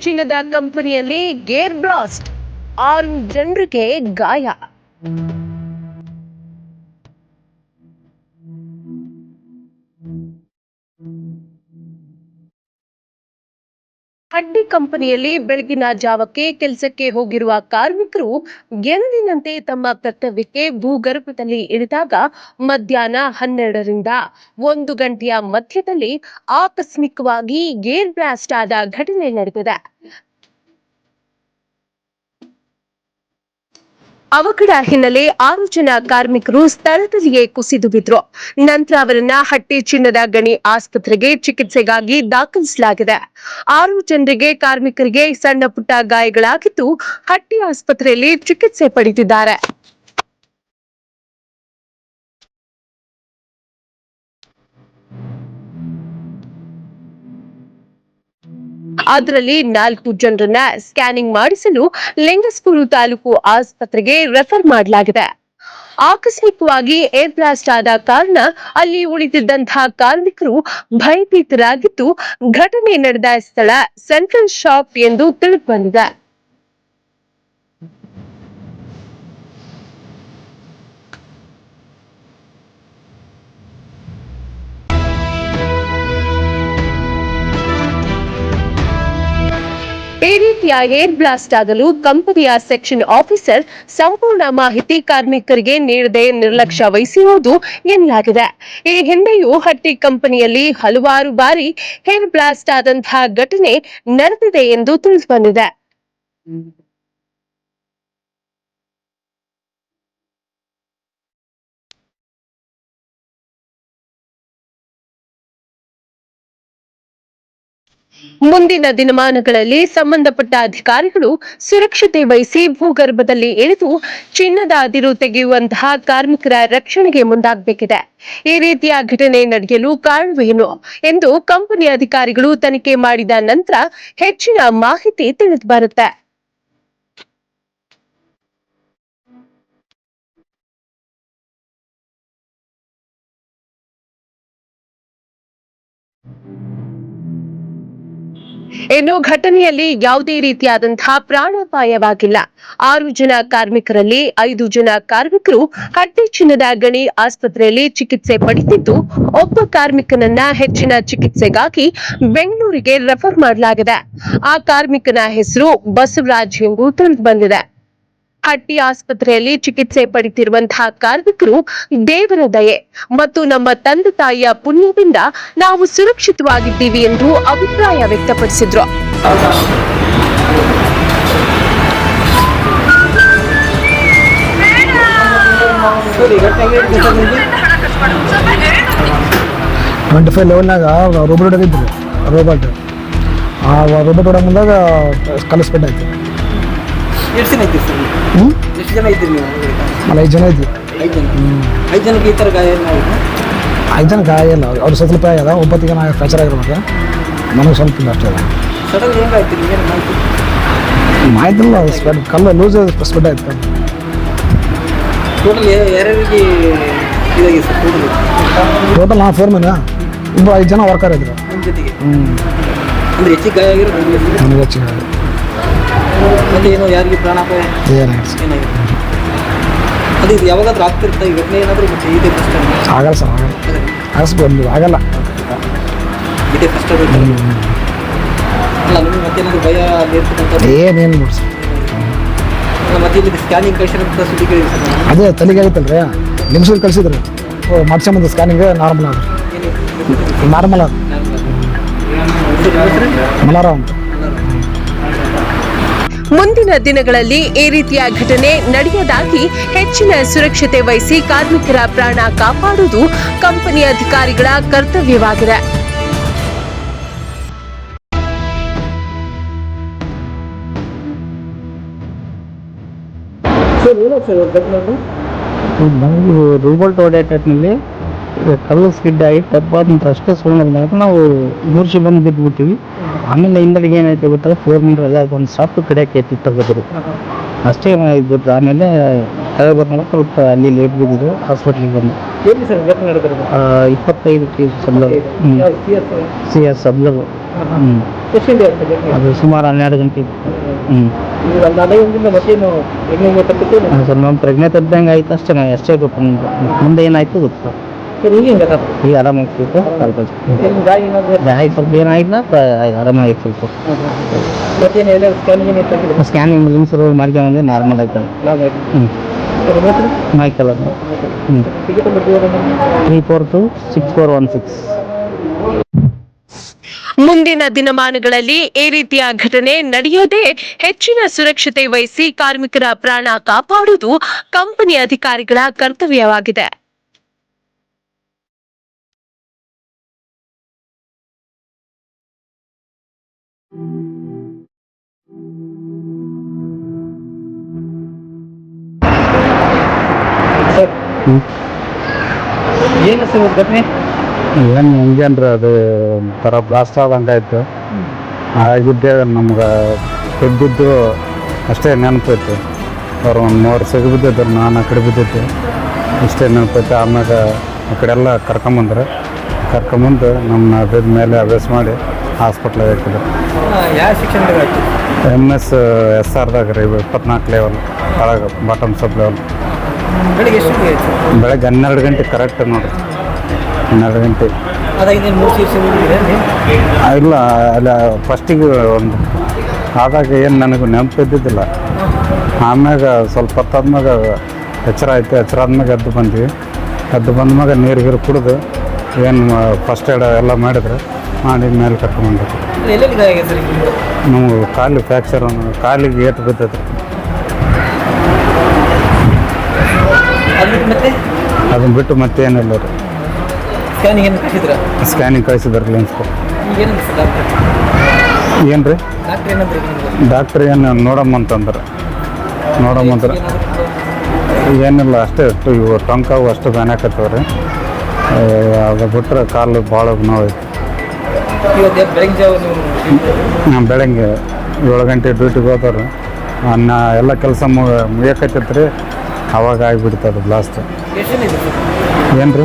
ಚಿನ್ನದ ಕಂಪನಿಯಲ್ಲಿ gear blast. ಆರು ಜನರಿಗೆ ಗಾಯ. ಹಟ್ಟಿ ಕಂಪನಿಯಲ್ಲಿ ಬೆಳಗಿನ ಜಾವಕ್ಕೆ ಕೆಲಸಕ್ಕೆ ಹೋಗಿರುವ ಕಾರ್ಮಿಕರು ಎಂದಿನಂತೆ ತಮ್ಮ ಕರ್ತವ್ಯಕ್ಕೆ ಭೂಗರ್ಭದಲ್ಲಿ ಇಳಿದಾಗ ಮಧ್ಯಾಹ್ನ ಹನ್ನೆರಡರಿಂದ ಒಂದು ಗಂಟೆಯ ಮಧ್ಯದಲ್ಲಿ ಆಕಸ್ಮಿಕವಾಗಿ ಗೇರ್ ಬ್ಲಾಸ್ಟ್ ಆದ ಘಟನೆ ನಡೆದಿದೆ. ಅವಘಡ ಹಿನ್ನೆಲೆ ಆರು ಜನ ಕಾರ್ಮಿಕರು ಸ್ಥಳದಲ್ಲಿಯೇ ಕುಸಿದು ಬಿದ್ರು. ನಂತರ ಅವರನ್ನ ಹಟ್ಟಿ ಚಿನ್ನದ ಗಣಿ ಆಸ್ಪತ್ರೆಗೆ ಚಿಕಿತ್ಸೆಗಾಗಿ ದಾಖಲಿಸಲಾಗಿದೆ. ಆರು ಜನರಿಗೆ ಕಾರ್ಮಿಕರಿಗೆ ಸಣ್ಣ ಪುಟ್ಟ ಗಾಯಗಳಾಗಿದ್ದು ಹಟ್ಟಿ ಆಸ್ಪತ್ರೆಯಲ್ಲಿ ಚಿಕಿತ್ಸೆ ಪಡೆದಿದ್ದಾರೆ. ಅದರಲ್ಲಿ ನಾಲ್ಕು ಜನರನ್ನ ಸ್ಕ್ಯಾನಿಂಗ್ ಮಾಡಿಸಲು ಲಿಂಗಸ್ಪೂರು ತಾಲೂಕು ಆಸ್ಪತ್ರೆಗೆ ರೆಫರ್ ಮಾಡಲಾಗಿದೆ. ಆಕಸ್ಮಿಕವಾಗಿ ಏರ್ ಬ್ಲಾಸ್ಟ್ ಆದ ಕಾರಣ ಅಲ್ಲಿ ಉಳಿದಿದ್ದಂತಹ ಕಾರ್ಮಿಕರು ಭಯಭೀತರಾಗಿದ್ದು ಘಟನೆ ನಡೆದ ಸ್ಥಳ ಸೆಂಟ್ರಲ್ ಶಾಪ್ ಎಂದು ತಿಳಿದು ಬಂದಿದೆ ಈ ಏರ್ ಬ್ಲಾಸ್ಟ್ ಆಗಲು ಕಂಪನಿಯ ಸೆಕ್ಷನ್ ಆಫೀಸರ್ ಸಂಪೂರ್ಣ ಮಾಹಿತಿ ಕಾರ್ಮಿಕರಿಗೆ ನೀಡದೆ ನಿರ್ಲಕ್ಷ್ಯ ವಹಿಸಿರುವುದು ಎನ್ನಲಾಗಿದೆ. ಈ ಹಿಂದೆಯೂ ಹಟ್ಟಿ ಕಂಪನಿಯಲ್ಲಿ ಹಲವಾರು ಬಾರಿ ಏರ್ ಬ್ಲಾಸ್ಟ್ ಆದಂತಹ ಘಟನೆ ನಡೆದಿದೆ ಎಂದು ತಿಳಿದು ಮುಂದಿನ ದಿನಮಾನಗಳಲ್ಲಿ ಸಂಬಂಧಪಟ್ಟ ಅಧಿಕಾರಿಗಳು ಸುರಕ್ಷತೆ ವಹಿಸಿ ಭೂಗರ್ಭದಲ್ಲಿ ಇಳಿದು ಚಿನ್ನದ ಅದಿರು ತೆಗೆಯುವಂತಹ ಕಾರ್ಮಿಕರ ರಕ್ಷಣೆಗೆ ಮುಂದಾಗಬೇಕಿದೆ. ಈ ರೀತಿಯ ಘಟನೆ ನಡೆಯಲು ಕಾರಣವೇನು ಎಂದು ಕಂಪನಿ ಅಧಿಕಾರಿಗಳು ತನಿಖೆ ಮಾಡಿದ ನಂತರ ಹೆಚ್ಚಿನ ಮಾಹಿತಿ ತಿಳಿದು ಬರುತ್ತೆ. ಇನ್ನು ಘಟನೆಯಲ್ಲಿ ಯಾವುದೇ ರೀತಿಯಾದಂತಹ ಪ್ರಾಣಾಪಾಯವಾಗಿಲ್ಲ. ಆರು ಜನ ಕಾರ್ಮಿಕರಲ್ಲಿ ಐದು ಜನ ಕಾರ್ಮಿಕರು ಹಟ್ಟಿ ಚಿನ್ನದ ಗಣಿ ಆಸ್ಪತ್ರೆಯಲ್ಲಿ ಚಿಕಿತ್ಸೆ ಪಡೆದಿದ್ದು, ಒಬ್ಬ ಕಾರ್ಮಿಕನನ್ನ ಹೆಚ್ಚಿನ ಚಿಕಿತ್ಸೆಗಾಗಿ ಬೆಂಗಳೂರಿಗೆ ರೆಫರ್ ಮಾಡಲಾಗಿದೆ. ಆ ಕಾರ್ಮಿಕನ ಹೆಸರು ಬಸವರಾಜ್ ಎಂದು ತಿಳಿದು ಬಂದಿದೆ. ಹಟ್ಟಿ ಆಸ್ಪತ್ರೆಯಲ್ಲಿ ಚಿಕಿತ್ಸೆ ಪಡೆಯುತ್ತಿರುವಂತಹ ಕಾರ್ಮಿಕರು ದೇವರ ದಯೆ ಮತ್ತು ನಮ್ಮ ತಂದೆ ತಾಯಿಯ ಪುಣ್ಯದಿಂದ ನಾವು ಸುರಕ್ಷಿತವಾಗಿದ್ದೀವಿ ಎಂದು ಅಭಿಪ್ರಾಯ ವ್ಯಕ್ತಪಡಿಸಿದ್ರು. ಟ್ವೆಂಟಿ ಫೈವ್ ಲೆವೆಲ್ನಾಗ ರೋಬೋಟ್ ಹೊಡೆದಿದ್ರು ರೋಬೋಟ್ ಆ ರೋಬೋಟ್ ಮುಂದಾಗ ಕಲಿಸ್ಬಿಟ್ಟು ಆಯ್ತು. ಎಷ್ಟು ಜನ ಇದ್ದೀರಿ ಸರ್? ಹ್ಞೂ ಎಷ್ಟು ಜನ ಇದ್ದೀರಿ ನೀವು? ಐದು ಜನ ಇದ್ವಿ ಐದು ಜನ. ಐದು ಜನಕ್ಕೆ ಈ ಥರ ಗಾಯ ಏನಾಗಿದೆ ಐದು ಜನ ಗಾಯ ಇಲ್ಲ. ಅವ್ರು ಸ್ವಲ್ಪ ರೂಪಾಯಿ ಒಬ್ಬತ್ತಿಗೆ ನಾ ಫ್ರ್ಯಾಕ್ಚರ್ ಆಗಿರ್ಬೇಕು ನನಗೆ ಸ್ವಲ್ಪ ನಷ್ಟ ಅಷ್ಟೇ ಅದ. ಸಡನ್ ಹೆಂಗಾಯ್ತು ನಿಮ್ಗೇನು ಮಾಹಿತಿ? ಮಾಹಿತಿ ಇಲ್ಲ ಸ್ಪೆಡ್ ಕಲ್ಲು ಲೂಸ್ ಸ್ಪೆಡ್ ಆಯ್ತು. ಟೋಟಲ್ ಯಾರ್ಯಾರಿಗೆ ಇದಾಗಿದೆ ಸರ್ ಟೋಟಲ್ ಟೋಟಲ್ ನಾ ಫೋರ್ಮನ್ ಒಬ್ಬ ಐದು ಜನ ವರ್ಕರ್ ಇದ್ರು. ನಿಮ್ಮ ಜೊತೆಗೆ? ಹ್ಞೂ ಅಂದರೆ ಹೆಚ್ಚಿಗೆ ಗಾಯ ಆಗಿರೋ ನನಗೆ ಹೆಚ್ಚಿಗೆ ಮತ್ತೆ ಏನೋ ಯಾರಿಗೆ ಪ್ರಾಣಾಪಾಯ ಏನಾಯ್ತು ಸರ್ ಏನಾಗಿದೆ? ಅದು ಇದು ಯಾವಾಗಾದ್ರೂ ಆಗ್ತಿರ್ತಾ? ಈ ಘಟನೆ ಏನಾದರೂ ಮತ್ತೆ ಇದೇ ಫಸ್ಟ್ ಟೈಮ್ ಆಗಲ್ಲ ಸರ್ ಆಗಲ್ಲ. ಆಗಿಸ್ಬೋದು ಆಗಲ್ಲ. ಇದೇ ಫಸ್ಟ್ ಟೈಮ್ ಅಲ್ಲ ನಿಮಗೆ ಮತ್ತೇನಾದ್ರು ಭಯ ಏನೇನು ಸರ್ ಮತ್ತೆ ಇಲ್ಲಿ ಸ್ಕ್ಯಾನಿಂಗ್ ಸುದ್ದಿ ಸರ್. ಅದೇ ತಲೆಗೆ ಆಗೈತಲ್ರಿ ನಿಮ್ಸಲ್ಲಿ ಕಳಿಸಿದ್ರು? ಓ ಮಾಡ್ಸ್ಕೊಂಬಂದು ಸ್ಕ್ಯಾನಿಂಗ್ ನಾರ್ಮಲ್ ಆಗಿ ನಾರ್ಮಲ್ ಆಗಿ ಮಲಾರಾವ್ ಅಂತ. ಮುಂದಿನ ದಿನಗಳಲ್ಲಿ ಈ ರೀತಿಯ ಘಟನೆ ನಡೆಯದಾಗಿ ಹೆಚ್ಚಿನ ಸುರಕ್ಷತೆ ವಹಿಸಿ ಕಾರ್ಮಿಕರ ಪ್ರಾಣ ಕಾಪಾಡುವುದು ಕಂಪನಿ ಅಧಿಕಾರಿಗಳ ಕರ್ತವ್ಯವಾಗಿದೆ ಸರ್ ಏನೋ ಸರ್ ಘಟನೆ ಅದು? ನಮಗೆ ರೂಬಲ್ ಟೈಮ್ನಲ್ಲಿ ಕಲ್ಲು ಸ್ಕಿಡ್ ಆಗಿ ಟಪ್ ಅಂತ ಅಷ್ಟೇ ಸುಳ್ಳು ನಾವು ಮೂರ್ಛೆ ಬಂದು ಬಿದ್ದುಬಿಟ್ಟಿವಿ ಆಮೇಲೆ ಹಿಂದಡಿಗೆ ಏನಾಯ್ತು ಗೊತ್ತಲ್ಲ ಫೋರ್ ಮೀಟರ್ ಎಲ್ಲ ಒಂದು ಸಾಫ್ಟ್ ಕಡೆಯಕ್ಕೆ ಎತ್ತಿ ತೆಗೆದ್ರು. ಅಷ್ಟೇ ಇದ್ಬಿಟ್ಟು ಆಮೇಲೆ ಕೆಳಗೆ ಬಂದಾಗ ಸ್ವಲ್ಪ ಅಲ್ಲಿ ಲೇಟ್ ಬಿದ್ದಿದ್ರು ಹಾಸ್ಪಿಟ್ಲಿಗೆ ಬಂದು. ಸರ್ ಇಪ್ಪತ್ತೈದು ಕೆ ಸಬ್ಲರ್. ಸಿ ಎಸ್ ಸಬ್ಲರು. ಅದು ಸುಮಾರು ಹನ್ನೆರಡು ಗಂಟೆ. ಹ್ಞೂ ಹೆಂಗೆ ಸ್ವಲ್ಪ ಪ್ರೆಗ್ನೆಂಟ್ ಇದ್ದಂಗೆ ಆಯ್ತು ಅಷ್ಟೇ. ಅಷ್ಟೇ ಗೊತ್ತು. ಮುಂದೆ ಏನಾಯ್ತು ಗೊತ್ತು? Scanning four two six four one six ಮುಂದಿನ ದಿನಮಾನಗಳಲ್ಲಿ ಈ ರೀತಿಯ ಘಟನೆ ನಡೆಯದೆ ಹೆಚ್ಚಿನ ಸುರಕ್ಷತೆ ವಹಿಸಿ ಕಾರ್ಮಿಕರ ಪ್ರಾಣ ಕಾಪಾಡುವುದು ಕಂಪನಿ ಅಧಿಕಾರಿಗಳ ಕರ್ತವ್ಯವಾಗಿದೆ. ಏನು ಸರ್ ಇದು ಘಟನೆ? ಏನು ಇಂಜನ್ರಿ ಅದು ಒಂಥರ ಬ್ಲಾಸ್ಟ್ ಆದಂಗೆ ಆಯಿತು. ಆಗಿದ್ದೆ ನಮ್ಗೆ ತೆಗ್ದಿದ್ದು ಅಷ್ಟೇ ನೆನಪೈತೆ. ಅವ್ರು ಒಂದು ಮೂರು ಸಿಗ ಬಿದ್ದಿದ್ರು ನಾನು ಆ ಕಡೆ ಬಿದ್ದಿದ್ದೆ. ಇಷ್ಟೇ ನೆನಪೈತೆ. ಆಮ್ಯಾಗ ಆ ಕಡೆ ಎಲ್ಲ ಕರ್ಕೊಂಬಂದ್ರೆ. ಕರ್ಕೊಂಬಂದು ನಮ್ಮನ್ನ ಅದ್ರ ಮೇಲೆ ಅಭ್ಯಾಸ ಮಾಡಿ ಹಾಸ್ಪಿಟ್ಲಿಗೆ ಹಾಕಿದ್ರು ಯಾವ ಶಿಕ್ಷಣದಾಗಾಯ್ತು ಎಂ ಎಸ್ ಎಸ್ ಆರ್ದಾಗ ರೀ ಇಪ್ಪತ್ನಾಲ್ಕು ಲೆವೆಲ್ ಒಳಗೆ ಬಾಟಮ್ ಸಬ್ ಲೆವೆಲ್ ಬೆಳಿಗ್ಗೆ ಎಷ್ಟು ಬೆಳಗ್ಗೆ ಹನ್ನೆರಡು ಗಂಟೆ ಕರೆಕ್ಟ್ ನೋಡಿರಿ. ಹನ್ನೆರಡು ಗಂಟೆ. ಅದಾಗಿದ್ದೇನು ಮೂರು ಇಲ್ಲ ಅಲ್ಲ ಫಸ್ಟಿಗೆ ಒಂದು ಆದಾಗ ಏನು ನನಗೆ ನೆನಪು ಇದ್ದಿದ್ದಿಲ್ಲ. ಆಮ್ಯಾಗ ಸ್ವಲ್ಪ ಹೊತ್ತಾದ್ಮ್ಯಾಗ ಎಚ್ಚರ ಆಯ್ತು ಎಚ್ಚರ ಆದ್ಮ್ಯಾಗ ಎದ್ದು ಬಂದ್ವಿ. ಎದ್ದು ಬಂದ್ಮ್ಯಾಗ ನೀರು ಗೀರು ಕುಡಿದು ಏನು ಫಸ್ಟ್ ಏಡ್ ಎಲ್ಲ ಮಾಡಿದ್ರೆ. ಮಾಡಿ ಮೇಲೆ ಕರ್ಕೊಂಡ್ಬಂದ್ವಿ ಎಲ್ಲೆಲ್ಲಿ ಗಾಯ ಆಗಿದೆ ಸರ್ ಈಗ ನಿಮ್ದು? ನಮ್ಗೆ ಕಾಲು ಫ್ರ್ಯಾಕ್ಚರ್ ಕಾಲಿಗೆ ಏಟು ಬಿದ್ದೈತೆ ಅದು ಬಿಟ್ಟು ಮತ್ತೆ? ಅದನ್ನ ಬಿಟ್ಟು ಮತ್ತೇನಿಲ್ಲ ರೀ ಸ್ಕ್ಯಾನಿಂಗ್ ಏನು ಕಳಿಸಿದ್ರ ಸ್ಕ್ಯಾನಿಂಗ್ ಕಳಿಸಿದ್ರು ಲೆನ್ಸ್ ಈಗ ಡಾಕ್ಟರ್ ಏನು ರೀ ಡಾಕ್ಟರ್ ಏನಂದ್ರೆ ಡಾಕ್ಟ್ರ್ ಏನು ನೋಡಮ್ಮ ಅಂತಂದ್ರೆ. ನೋಡಮ್ಮ ಅಂದ್ರೆ. ಏನಿಲ್ಲ ಅಷ್ಟೇ ಇವು ಟೊಂಕಾವು ಅಷ್ಟು ಬ್ಯಾನ್ ರೀ ಅದು ಬಿಟ್ಟರೆ ಕಾಲು ಭಾಳ ನೋವೈತೆ ಇವತ್ತು ಬೆಳಗ್ಗೆ ಜಾವ ನೀವು ನಾನು ಬೆಳಗ್ಗೆ ಏಳು ಗಂಟೆ ಡ್ಯೂಟಿಗೆ ಹೋದವ್ರು. ಅನ್ನ ಎಲ್ಲ ಕೆಲಸ ಮುಗಿಯಕತ್ತೈತೆ ರೀ ಅವಾಗ ಆಗಿಬಿಡ್ತದೆ ಬ್ಲಾಸ್ಟ್ ಏನು ರೀ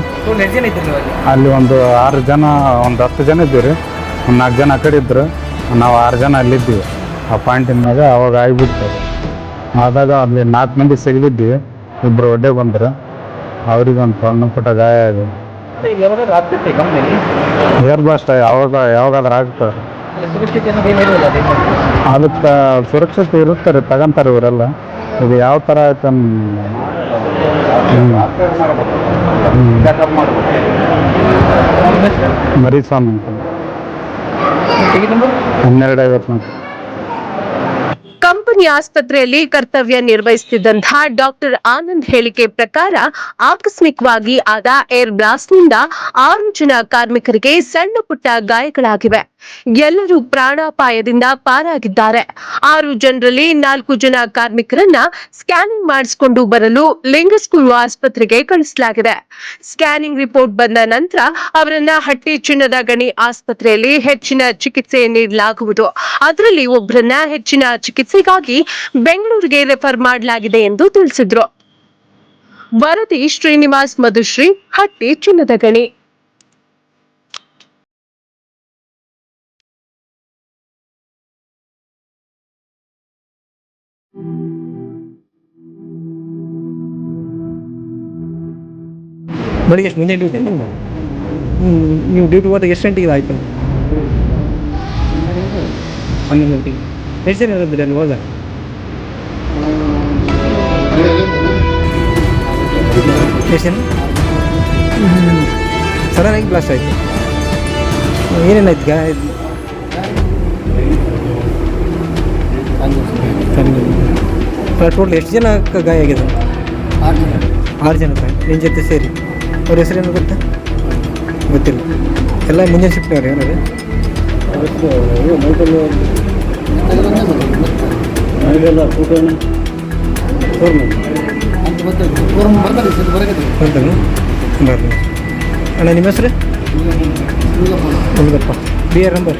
ಅಲ್ಲಿ? ಒಂದು ಆರು ಜನ ಒಂದು ಹತ್ತು ಜನ ಇದ್ದೀವಿ ರೀ ಒಂದು ನಾಲ್ಕು ಜನ ಆ ಕಡೆ ಇದ್ದರು ನಾವು ಆರು ಜನ ಅಲ್ಲಿದ್ದೀವಿ. ಆ ಪಾಯಿಂಟಿನ ಮ್ಯಾಗ ಅವಾಗ ಆಗಿಬಿಡ್ತದೆ ಆದಾಗ ಅಲ್ಲಿ ನಾಲ್ಕು ಮಂದಿ ಸಿಗದಿದ್ವಿ. ಇಬ್ಬರು ಒಡ್ಡೆ ಬಂದ್ರು. ಅವ್ರಿಗೆ ಒಂದು ಸಣ್ಣ ಪುಟ್ಟ ಗಾಯ ಆಗಿದೆ ಈಗ ಆಗ್ತೈತೆ ಏರ್ ಬ್ಲಾಸ್ಟ್ ಯಾವಾಗ ಯಾವಾಗಾದ್ರೂ ಆಗುತ್ತೆ ಅದಕ್ಕೆ ಸುರಕ್ಷತೆ ಇರುತ್ತಾರೆ ತಗೊಂತಾರೆ ಇವರೆಲ್ಲ. ಇದು ಯಾವ ಥರ ಆಯ್ತು ಮರಿಸ್ವಾಮಿ ಅಂತ. ಐವತ್ತು ಹನ್ನೆರಡು ಐವತ್ನಾಲ್ಕು ಕಂಪನಿ ಆಸ್ಪತ್ರೆಯಲ್ಲಿ ಕರ್ತವ್ಯ ನಿರ್ವಹಿಸುತ್ತಿದ್ದಂತಹ ಡಾಕ್ಟರ್ ಆನಂದ್ ಹೇಳಿಕೆ ಪ್ರಕಾರ ಆಕಸ್ಮಿಕವಾಗಿ ಆದ ಏರ್ ಬ್ಲಾಸ್ಟ್ನಿಂದ ಆರು ಜನ ಕಾರ್ಮಿಕರಿಗೆ ಸಣ್ಣ ಪುಟ್ಟ ಗಾಯಗಳಾಗಿವೆ. ಎಲ್ಲರೂ ಪ್ರಾಣಾಪಾಯದಿಂದ ಪಾರಾಗಿದ್ದಾರೆ. ಆರು ಜನರಲ್ಲಿ ನಾಲ್ಕು ಜನ ಕಾರ್ಮಿಕರನ್ನ ಸ್ಕ್ಯಾನಿಂಗ್ ಮಾಡಿಸಿಕೊಂಡು ಬರಲು ಲಿಂಗಸ್ಕೂರು ಆಸ್ಪತ್ರೆಗೆ ಕಳಿಸಲಾಗಿದೆ. ಸ್ಕ್ಯಾನಿಂಗ್ ರಿಪೋರ್ಟ್ ಬಂದ ನಂತರ ಅವರನ್ನ ಹಟ್ಟಿ ಚಿನ್ನದ ಗಣಿ ಆಸ್ಪತ್ರೆಯಲ್ಲಿ ಹೆಚ್ಚಿನ ಚಿಕಿತ್ಸೆ ನೀಡಲಾಗುವುದು. ಅದರಲ್ಲಿ ಒಬ್ಬರನ್ನ ಹೆಚ್ಚಿನ ಚಿಕಿತ್ಸೆಗಾಗಿ ಬೆಂಗಳೂರಿಗೆ ರೆಫರ್ ಮಾಡಲಾಗಿದೆ ಎಂದು ತಿಳಿಸಿದ್ರು. ವರದಿ ಶ್ರೀನಿವಾಸ್ ಮಧುಶ್ರೀ, ಹಟ್ಟಿ ಚಿನ್ನದ ಗಣಿ ಬೆಳಿಗ್ಗೆ ಎಷ್ಟು ಮುಂದೆ ಡ್ಯೂಟಿ ಹ್ಞೂ ನೀವು ಡ್ಯೂಟಿ ಹೋದಾಗ ಎಷ್ಟು ಗಂಟೆಗೆ ಆಯಿತು? ಹನ್ನೊಂದು ಗಂಟೆಗೆ. ಎಷ್ಟು ಜನ ಇರೋದ್ರಿ ಅಲ್ಲಿ ಹೋದಾಗ ಎಷ್ಟು ಜನ ಆಗಿ ಬ್ಲಾಸ್ಟ್ ಆಯಿತು ಏನೇನಾಯ್ತು ಟೋಟಲ್ ಎಷ್ಟು ಜನ ಗಾಯ ಆಗಿದೆ ಆರು ಜನ ನಿನ್ನ ಜೊತೆ ಸೇರಿ. ಅವ್ರ ಹೆಸರೇನು ಗೊತ್ತಾ? ಗೊತ್ತಿಲ್ಲ. ಎಲ್ಲ ಮುಂಜಾನೆ ಶಿಫ್ಟ್ನವ್ರು ಏನಾದ್ರು? ಬರ್ತಾನೆ. ಬರ್ರಿ ಅಣ್ಣ ನಿಮ್ಮ ಹೆಸ್ರು? Murugappa B R number